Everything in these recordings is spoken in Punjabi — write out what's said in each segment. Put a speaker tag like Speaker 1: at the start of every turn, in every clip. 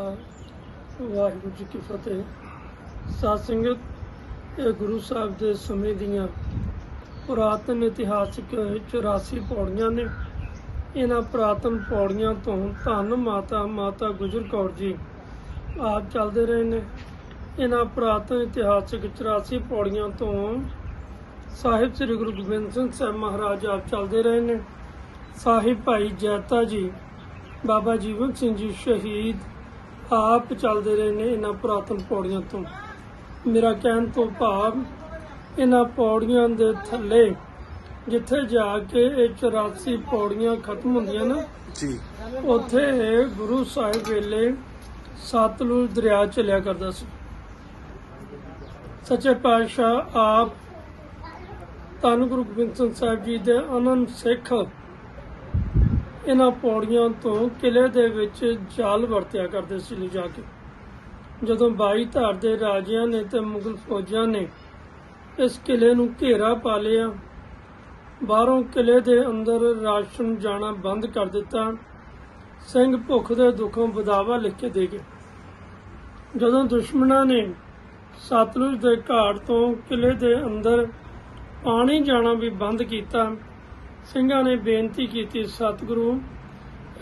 Speaker 1: ਵਾਹਿਗੁਰੂ ਜੀ ਕੀ ਫਤਿਹ। ਸਾਧ ਸੰਗਤ, ਇਹ ਗੁਰੂ ਸਾਹਿਬ ਦੇ ਸਮੇਂ ਦੀਆਂ ਪੁਰਾਤਨ ਇਤਿਹਾਸਿਕ 84 ਪੌੜੀਆਂ ਨੇ। ਇਹਨਾਂ ਪੁਰਾਤਨ ਪੌੜੀਆਂ ਤੋਂ ਧੰਨ ਮਾਤਾ ਮਾਤਾ ਗੁਜਰ ਕੌਰ ਜੀ ਆਪ ਚੱਲਦੇ ਰਹੇ ਨੇ। ਇਹਨਾਂ ਪੁਰਾਤਨ ਇਤਿਹਾਸਿਕ 84 ਪੌੜੀਆਂ ਤੋਂ ਸਾਹਿਬ ਸ੍ਰੀ ਗੁਰੂ ਗੋਬਿੰਦ ਸਿੰਘ ਸਾਹਿਬ ਮਹਾਰਾਜ ਆਪ ਚੱਲਦੇ ਰਹੇ ਨੇ। ਸਾਹਿਬ ਭਾਈ ਜੈਤਾ ਜੀ, ਬਾਬਾ ਜੀਵਨ ਸਿੰਘ ਜੀ ਸ਼ਹੀਦ ਆਪ ਚੱਲਦੇ ਰਹੇ ਨੇ ਇਹਨਾਂ ਪੁਰਾਤਨ ਪੌੜੀਆਂ ਤੋਂ। ਮੇਰਾ ਕਹਿਣ ਤੋਂ ਭਾਵ ਇਹਨਾਂ ਪੌੜੀਆਂ ਦੇ ਥੱਲੇ ਜਿੱਥੇ ਜਾ ਕੇ ਇਹ 84 ਪੌੜੀਆਂ ਖਤਮ ਹੁੰਦੀਆਂ ਨਾ
Speaker 2: ਜੀ।
Speaker 1: ਉੱਥੇ ਗੁਰੂ ਸਾਹਿਬ ਵੇਲੇ ਸਤਲੁਜ ਦਰਿਆ ਚੱਲਿਆ ਕਰਦਾ ਸੀ। ਸੱਚੇ ਪਾਤਸ਼ਾਹ ਆਪ ਧੰਨ ਗੁਰੂ ਗੋਬਿੰਦ ਸਿੰਘ ਸਾਹਿਬ ਜੀ ਦੇ ਅਨੰਦ ਸਿੱਖ ਇਹਨਾਂ ਪੌੜੀਆਂ ਤੋਂ ਕਿਲੇ ਦੇ ਵਿੱਚ ਜਾਲ ਵਰਤਿਆ ਕਰਦੇ ਸੀ ਲਿਜਾ ਕੇ। ਜਦੋਂ ਬਾਈ ਧਾਰ ਦੇ ਰਾਜਿਆਂ ਨੇ ਤੇ ਮੁਗਲ ਫੌਜਾਂ ਨੇ ਇਸ ਕਿਲੇ ਨੂੰ ਘੇਰਾ ਪਾ ਲਿਆ, ਬਾਹਰੋਂ ਕਿਲੇ ਦੇ ਅੰਦਰ ਰਾਸ਼ਨ ਜਾਣਾ ਬੰਦ ਕਰ ਦਿੱਤਾ, ਸਿੰਘ ਭੁੱਖ ਦੇ ਦੁੱਖੋਂ ਬਦਾਵਾ ਲਿਖ ਕੇ ਦੇ ਗਏ। ਜਦੋਂ ਦੁਸ਼ਮਣਾਂ ਨੇ ਸਤਲੁਜ ਦੇ ਘਾਟ ਤੋਂ ਕਿਲੇ ਦੇ ਅੰਦਰ ਪਾਣੀ ਜਾਣਾ ਵੀ ਬੰਦ ਕੀਤਾ ਸਿੰਘਾਂ ਨੇ ਬੇਨਤੀ ਕੀਤੀ, ਸਤਿਗੁਰੂ,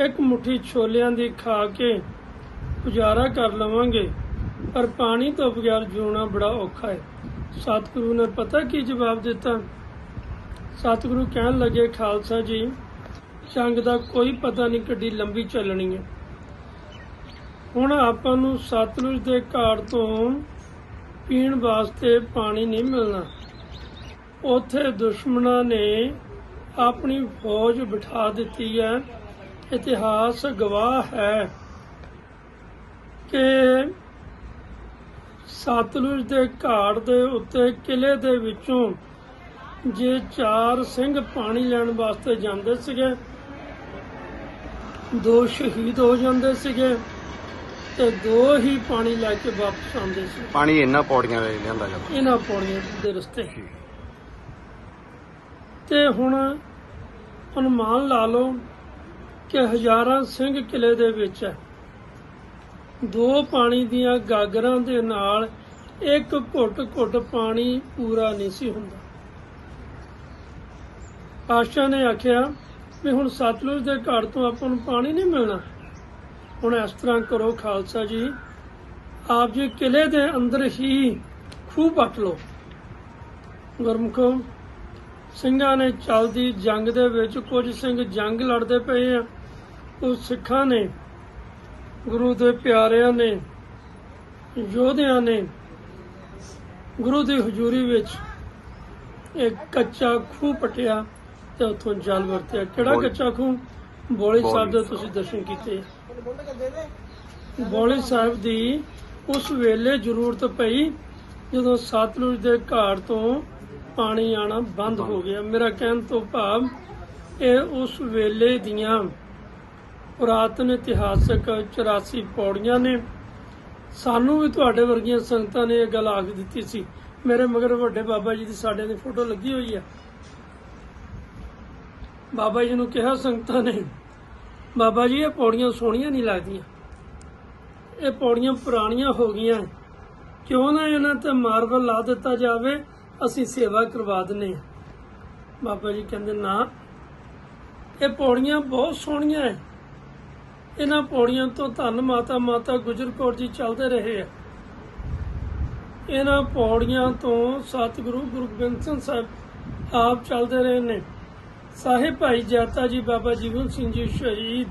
Speaker 1: ਇੱਕ ਮੁਠੀ ਛੋਲਿਆਂ ਦੀ ਖਾ ਕੇ ਗੁਜ਼ਾਰਾ ਕਰ ਲਵਾਂਗੇ, ਪਰ ਪਾਣੀ ਤੋਂ ਬਗੈਰ ਜਿਉਣਾ ਬੜਾ ਔਖਾ ਹੈ। ਸਤਿਗੁਰੂ ਨੇ ਪਤਾ ਕੀ ਜਵਾਬ ਦਿੱਤਾ? ਸਤਿਗੁਰੂ ਕਹਿਣ ਲੱਗੇ, ਖਾਲਸਾ ਜੀ, ਜੰਗ ਦਾ ਕੋਈ ਪਤਾ ਨਹੀਂ ਕਿੱਡੀ ਲੰਬੀ ਚੱਲਣੀ ਹੈ। ਹੁਣ ਆਪਾਂ ਨੂੰ ਸਤਲੁਜ ਦੇ ਘਾਟ ਤੋਂ ਪੀਣ ਵਾਸਤੇ ਪਾਣੀ ਨਹੀਂ ਮਿਲਣਾ। ਉੱਥੇ ਦੁਸ਼ਮਣਾਂ ਨੇ ਆਪਣੀ ਫੌਜ ਬਿਠਾ ਦਿੱਤੀ ਹੈ। ਇਤਿਹਾਸ ਗਵਾਹ ਹੈ ਕਿ ਸਤਲੁਜ ਦੇ ਘਾਟ ਦੇ ਉੱਤੇ ਕਿਲੇ ਦੇ ਵਿੱਚੋਂ ਜੇ ਚਾਰ ਸਿੰਘ ਪਾਣੀ ਲੈਣ ਵਾਸਤੇ ਜਾਂਦੇ ਸੀਗੇ ਦੋ ਸ਼ਹੀਦ ਹੋ ਜਾਂਦੇ ਸੀਗੇ ਤੇ ਦੋ ਹੀ ਪਾਣੀ ਲੈ ਕੇ ਵਾਪਸ ਆਉਂਦੇ ਸੀ।
Speaker 2: ਪਾਣੀ ਇਹਨਾਂ ਪੌੜੀਆਂ ਵੇ ਲਿਆਂਦਾ ਜਾਂਦਾ।
Speaker 1: ਇਹਨਾਂ ਪੌੜੀਆਂ ਦੇ ਰਸਤੇ। ਤੇ ਹੁਣ ਅਨੁਮਾਨ ਲਾ ਲਓ ਕਿ ਹਜ਼ਾਰਾਂ ਸਿੰਘ ਕਿਲੇ ਦੇ ਵਿੱਚ ਹੈ। ਦੋ ਪਾਣੀ ਦੀਆਂ ਗਾਗਰਾਂ ਦੇ ਨਾਲ ਇੱਕ ਘੁੱਟ ਘੁੱਟ ਪਾਣੀ ਪੂਰਾ ਨਹੀਂ ਸੀ ਹੁੰਦਾ। ਪਾਸ਼ਾ ਨੇ ਆਖਿਆ ਵੀ ਹੁਣ ਸਤਲੁਜ ਦੇ ਘਾਟ ਤੋਂ ਆਪਾਂ ਨੂੰ ਪਾਣੀ ਨਹੀਂ ਮਿਲਣਾ। ਹੁਣ ਇਸ ਤਰ੍ਹਾਂ ਕਰੋ ਖਾਲਸਾ ਜੀ, ਆਪ ਜੀ ਕਿਲੇ ਦੇ ਅੰਦਰ ਹੀ ਖੂਹ ਪੱਟ ਲਓ। ਗੁਰਮੁਖੋ ਸਿੰਘਾਂ ਨੇ ਚੱਲਦੀ ਜੰਗ ਦੇ ਵਿੱਚ ਕੁਝ ਸਿੰਘ ਜੰਗ ਲੜਦੇ ਪਏ ਆ। ਕੁਝ ਸਿੱਖਾਂ ਨੇ ਗੁਰੂ ਦੇ ਪਿਆਰਿਆਂ ਨੇ ਯੋਧਿਆਂ ਨੇ ਗੁਰੂ ਦੀ ਹਜ਼ੂਰੀ ਵਿੱਚ ਇੱਕ ਕੱਚਾ ਖੂਹ ਪਟਿਆ ਤੇ ਉੱਥੋਂ ਜਲ ਵਰਤਿਆ। ਕਿਹੜਾ ਕੱਚਾ ਖੂਹ? ਬੋਲੀ ਸਾਹਿਬ ਦੇ ਤੁਸੀਂ ਦਰਸ਼ਨ ਕੀਤੇ। ਬੋਲੀ ਸਾਹਿਬ ਦੀ ਉਸ ਵੇਲੇ ਜ਼ਰੂਰਤ ਪਈ ਜਦੋਂ ਸਤਲੁਜ ਦੇ ਘਾਟ ਤੋਂ ਪਾਣੀ ਆਣਾ ਬੰਦ ਹੋ ਗਿਆ। ਮੇਰਾ ਕਹਿਣ ਤੋਂ ਭਾਵ ਇਹ ਉਸ ਵੇਲੇ ਦੀਆਂ ਪੁਰਾਤਨ ਇਤਿਹਾਸਕ 84 ਪੌੜੀਆਂ ਨੇ। ਸਾਨੂੰ ਵੀ ਤੁਹਾਡੇ ਵਰਗੀਆਂ ਸੰਗਤਾਂ ਨੇ ਇਹ ਗੱਲ ਆਖ ਦਿੱਤੀ ਸੀ। ਮੇਰੇ ਮਗਰ ਵੱਡੇ ਬਾਬਾ ਜੀ ਦੀ ਸਾਡੇ ਦੀ ਫੋਟੋ ਲੱਗੀ ਹੋਈ ਹੈ ਬਾਬਾ ਜੀ ਨੂੰ ਕਿਹਾ ਸੰਗਤਾਂ ਨੇ, ਬਾਬਾ ਜੀ, ਇਹ ਪੌੜੀਆਂ ਸੋਹਣੀਆਂ ਨਹੀਂ ਲੱਗਦੀਆਂ। ਇਹ ਪੌੜੀਆਂ ਪੁਰਾਣੀਆਂ ਹੋ ਗਈਆਂ। ਕਿਉਂ ਨਾ ਇਹਨਾਂ ਤੇ ਮਾਰਬਲ ਲਾ ਦਿੱਤਾ ਜਾਵੇ ਅਸੀਂ ਸੇਵਾ ਕਰਵਾ ਦਿੰਨੇ ਹਾਂ। ਬਾਬਾ ਜੀ ਕਹਿੰਦੇ, ਨਾ, ਇਹ ਪੌੜੀਆਂ ਬਹੁਤ ਸੋਹਣੀਆਂ ਹੈ ਇਹਨਾਂ ਪੌੜੀਆਂ ਤੋਂ ਧੰਨ ਮਾਤਾ ਮਾਤਾ ਗੁਜਰ ਕੌਰ ਜੀ ਚੱਲਦੇ ਰਹੇ ਆ। ਇਹਨਾਂ ਪੌੜੀਆਂ ਤੋਂ ਸਤਿਗੁਰੂ ਗੁਰੂ ਗੋਬਿੰਦ ਸਾਹਿਬ ਆਪ ਚੱਲਦੇ ਰਹੇ ਨੇ। ਸਾਹਿਬ ਭਾਈ ਜੈਤਾ ਜੀ, ਬਾਬਾ ਜੀਵਨ ਸਿੰਘ ਜੀ ਸ਼ਹੀਦ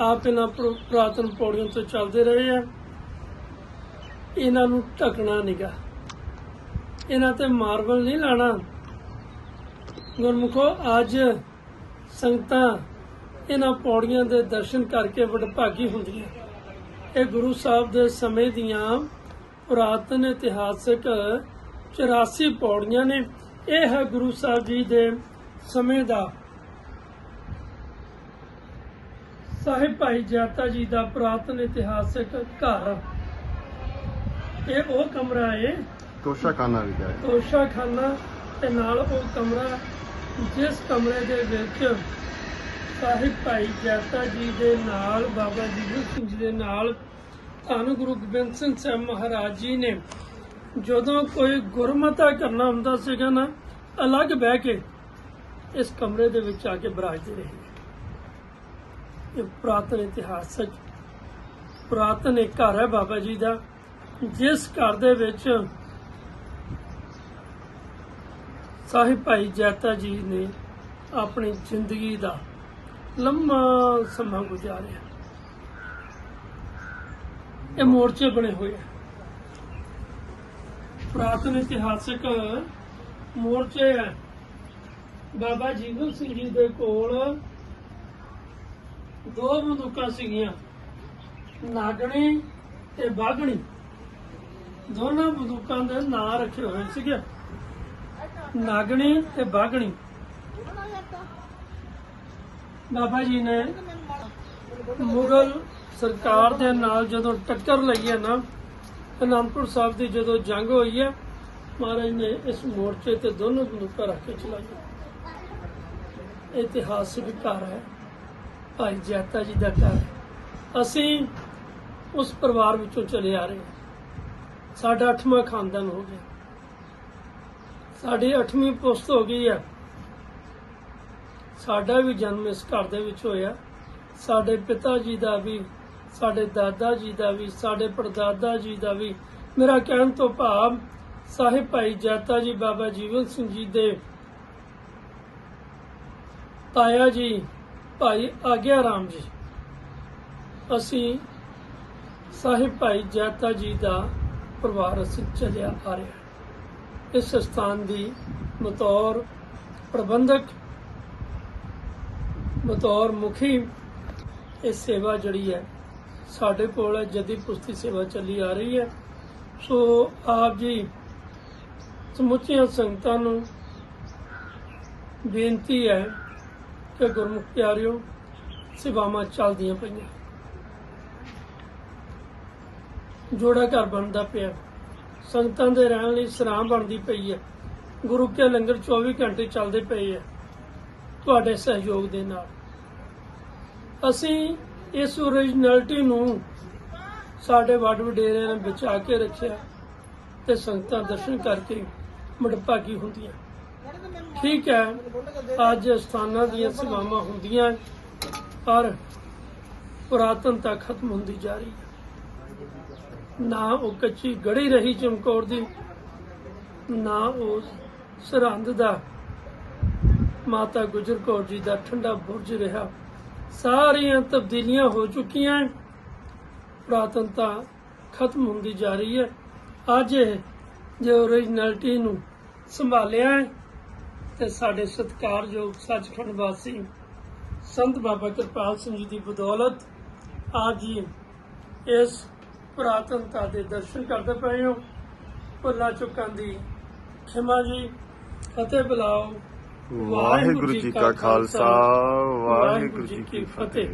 Speaker 1: ਆਪ ਇਹਨਾਂ ਪੁਰ- ਪੁਰਾਤਨ ਪੌੜੀਆਂ ਤੋਂ ਚੱਲਦੇ ਰਹੇ ਆ। ਇਹਨਾਂ ਨੂੰ ਢਕਣਾ ਨਿਗਾ। ਇਹਨਾਂ ਤੇ ਮਾਰਬਲ ਨਹੀਂ ਲਾਣਾ। ਗੁਰਮੁਖੋ, ਅੱਜ ਸੰਗਤਾਂ ਇਹਨਾਂ ਪੌੜੀਆਂ ਦੇ ਦਰਸ਼ਨ ਕਰਕੇ ਵਡਭਾਗੀ ਹੁੰਦੀਆਂ। ਇਹ ਗੁਰੂ ਸਾਹਿਬ ਦੇ ਸਮੇਂ ਦੀਆਂ ਪੁਰਾਤਨ ਇਤਿਹਾਸਕ 84 ਪੌੜੀਆਂ ਨੇ। ਇਹ ਹੈ ਗੁਰੂ ਸਾਹਿਬ ਜੀ ਦੇ ਸਮੇਂ ਦਾ। ਸਾਹਿਬ ਭਾਈ ਜਾਤਾ ਜੀ ਦਾ ਪੁਰਾਤਨ ਇਤਿਹਾਸਕ ਘਰ। ਇਹ ਉਹ ਕਮਰਾ ਹੈ
Speaker 2: ਤੋਸ਼ਾ ਵੀ ਹੈ
Speaker 1: ਤੋਸ਼ਾਖਾਨਾ ਤੇ ਨਾਲ ਉਹ ਕਮਰਾ, ਜਿਸ ਕਮਰੇ ਦੇ ਵਿੱਚ ਸਾਹਿਬ ਭਾਈ ਜੈਤਾ ਜੀ ਦੇ ਨਾਲ, ਬਾਬਾ ਜੀਵਨ ਸਿੰਘ ਜੀ ਦੇ ਨਾਲ ਧੰਨ ਗੁਰੂ ਗੋਬਿੰਦ ਸਿੰਘ ਸਾਹਿਬ ਮਹਾਰਾਜ ਜੀ ਨੇ ਜਦੋਂ ਕੋਈ ਗੁਰਮਤਾ ਕਰਨਾ ਹੁੰਦਾ ਸੀਗਾ ਨਾ, ਅਲੱਗ ਬਹਿ ਕੇ ਇਸ ਕਮਰੇ ਦੇ ਵਿੱਚ ਆ ਕੇ ਬਰਾਜਦੇ ਰਹੇ। ਇਹ ਪੁਰਾਤਨ ਇਤਿਹਾਸਕ ਪੁਰਾਤਨ ਇੱਕ ਘਰ ਹੈ ਬਾਬਾ ਜੀ ਦਾ, ਜਿਸ ਘਰ ਦੇ ਵਿੱਚ ਸਾਹਿਬ ਭਾਈ ਜੈਤਾ ਜੀ ਨੇ ਆਪਣੀ ਜ਼ਿੰਦਗੀ ਦਾ ਲੰਮਾ ਸਮਾਂ ਗੁਜ਼ਾਰਿਆ। ਇਹ ਮੋਰਚੇ ਬਣੇ ਹੋਏ ਆ। ਪੁਰਾਤਨ ਇਤਿਹਾਸਕ ਮੋਰਚੇ ਹੈ ਬਾਬਾ ਜੀਵਨ ਸਿੰਘ ਜੀ ਦੇ ਕੋਲ ਦੋ ਬੰਦੂਕਾਂ ਸੀਗੀਆਂ, ਨਾਗਣੀ ਤੇ ਬਾਗਣੀ। ਦੋਨਾਂ ਬੰਦੂਕਾਂ ਦੇ ਨਾਂ ਰੱਖੇ ਹੋਏ ਸੀਗੇ। ਨਾਗਣੀ ਤੇ ਬਾਗਣੀ। ਬਾਬਾ ਜੀ ਨੇ ਮੁਗਲ ਸਰਕਾਰ ਦੇ ਨਾਲ ਜਦੋਂ ਟੱਕਰ ਲਈ ਹੈ ਨਾ, ਅਨੰਦਪੁਰ ਸਾਹਿਬ ਦੀ ਜਦੋਂ ਜੰਗ ਹੋਈ ਹੈ, ਮਹਾਰਾਜ ਨੇ ਇਸ ਮੋਰਚੇ ਤੇ ਦੋਨੋਂ ਬੰਦੂਕਾਂ ਰੱਖ ਕੇ ਚਲਾਈ ਇਤਿਹਾਸਿਕ ਘਰ ਹੈ, ਭਾਈ ਜੈਤਾ ਜੀ ਦਾ ਘਰ ਅਸੀਂ ਉਸ ਪਰਿਵਾਰ ਵਿੱਚੋਂ ਚਲੇ ਆ ਰਹੇ ਹਾਂ। ਸਾਡਾ ਅੱਠਵਾਂ ਖਾਨਦਾਨ ਹੋ ਗਿਆ। ਸਾਡੀ ਅੱਠਵੀਂ ਪੁਸਤ ਹੋ ਗਈ ਹੈ ਸਾਡਾ ਵੀ ਜਨਮ ਇਸ ਘਰ ਦੇ ਵਿੱਚ ਹੋਇਆ। ਸਾਡੇ ਪਿਤਾ ਜੀ ਦਾ ਵੀ, ਸਾਡੇ ਦਾਦਾ ਜੀ ਦਾ ਵੀ, ਸਾਡੇ ਪੜਦਾਦਾ ਜੀ ਦਾ ਵੀ। ਮੇਰਾ ਕਹਿਣ ਤੋਂ ਭਾਵ ਸਾਹਿਬ ਭਾਈ ਜੈਤਾ ਜੀ, ਬਾਬਾ ਜੀਵਨ ਸਿੰਘ ਜੀ ਦੇ ਤਾਇਆ ਜੀ, ਭਾਈ ਆਗਿਆ ਰਾਮ ਜੀ। ਅਸੀਂ ਸਾਹਿਬ ਭਾਈ ਜਾਤਾ ਜੀ ਦਾ ਪਰਿਵਾਰ ਅਸੀਂ ਚੱਲਿਆ ਆ ਰਿਹਾ ਇਸ ਸਥਾਨ ਦੀ ਬਤੌਰ ਪ੍ਰਬੰਧਕ, ਬਤੌਰ ਮੁਖੀ ਇਹ ਸੇਵਾ ਜਿਹੜੀ ਹੈ ਸਾਡੇ ਕੋਲ ਜਦੀ ਪੁਸਤੀ ਸੇਵਾ ਚੱਲੀ ਆ ਰਹੀ ਹੈ। ਸੋ ਆਪ ਜੀ ਸਮੁੱਚੀਆਂ ਸੰਗਤਾਂ ਨੂੰ ਬੇਨਤੀ ਹੈ ਕਿ ਗੁਰਮੁਖ ਪਿਆਰਿਓ, ਸੇਵਾਵਾਂ ਚੱਲਦੀਆਂ ਪਈਆਂ। ਜੋੜਾ ਘਰ ਬਣਦਾ ਪਿਆ। ਸੰਗਤਾਂ ਦੇ ਰਹਿਣ ਲਈ ਸਰਾਮ ਬਣਦੀ ਪਈ ਹੈ। ਗੁਰੂ ਕੇ ਲੰਗਰ 24 ਘੰਟੇ ਚੱਲਦੇ ਪਏ ਹੈ। ਤੁਹਾਡੇ ਸਹਿਯੋਗ ਦੇ ਨਾਲ। ਅਸੀਂ ਇਸ ਓਰੀਜਨੈਲਿਟੀ ਨੂੰ ਸਾਡੇ ਵੱਡ ਵਡੇਰਿਆਂ ਨੇ ਬਚਾ ਕੇ ਰੱਖਿਆ ਤੇ ਸੰਗਤਾਂ ਦਰਸ਼ਨ ਕਰਕੇ ਮੜਭਾਗੀ ਹੁੰਦੀਆਂ। ਠੀਕ ਹੈ, ਅੱਜ ਸਥਾਨਾਂ ਦੀਆਂ ਸੇਵਾਵਾਂ ਹੁੰਦੀਆਂ, ਪਰ ਪੁਰਾਤਨਤਾ ਖਤਮ ਹੁੰਦੀ ਜਾ ਰਹੀ ਹੈ। ਨਾ ਉਹ ਕੱਚੀ ਗੜੀ ਰਹੀ ਚਮਕੌਰ ਦੀ, ਨਾ ਉਹ ਸਰਹੰਦ ਦਾ। ਮਾਤਾ ਗੁਜਰ ਕੌਰ ਜੀ ਦਾ ਠੰਡਾ ਬੁਰਜ ਰਿਹਾ। ਸਾਰੀਆਂ ਤਬਦੀਲੀਆਂ ਹੋ ਚੁੱਕੀਆਂ ਪੁਰਾਤਨਤਾ ਖਤਮ ਹੁੰਦੀ ਜਾ ਰਹੀ ਹੈ ਅੱਜ ਇਹ ਜੇ ਓਰੀਜਨੈਲਿਟੀ ਨੂੰ ਸੰਭਾਲਿਆ ਹੈ ਤੇ ਸਾਡੇ ਸਤਿਕਾਰਯੋਗ ਸੱਚਖੰਡ ਵਾਸੀ ਸੰਤ ਬਾਬਾ ਕਿਰਪਾਲ ਸਿੰਘ ਜੀ ਦੀ ਬਦੌਲਤ ਆਪ ਜੀ ਇਸ ਪੁਰਾਤਨਤਾ ਦੇ ਦਰਸ਼ਨ ਕਰਦੇ ਪਏ ਹੋ। ਭੁੱਲਾਂ ਚੁੱਕਾਂ ਦੀ ਖਿਮਾ ਜੀ ਫਤਿਹ ਬੁਲਾਓ।
Speaker 2: ਵਾਹਿਗੁਰੂ ਜੀ ਕਾ ਖਾਲਸਾ ਵਾਹਿਗੁਰੂ ਜੀ ਕੀ ਫਤਿਹ।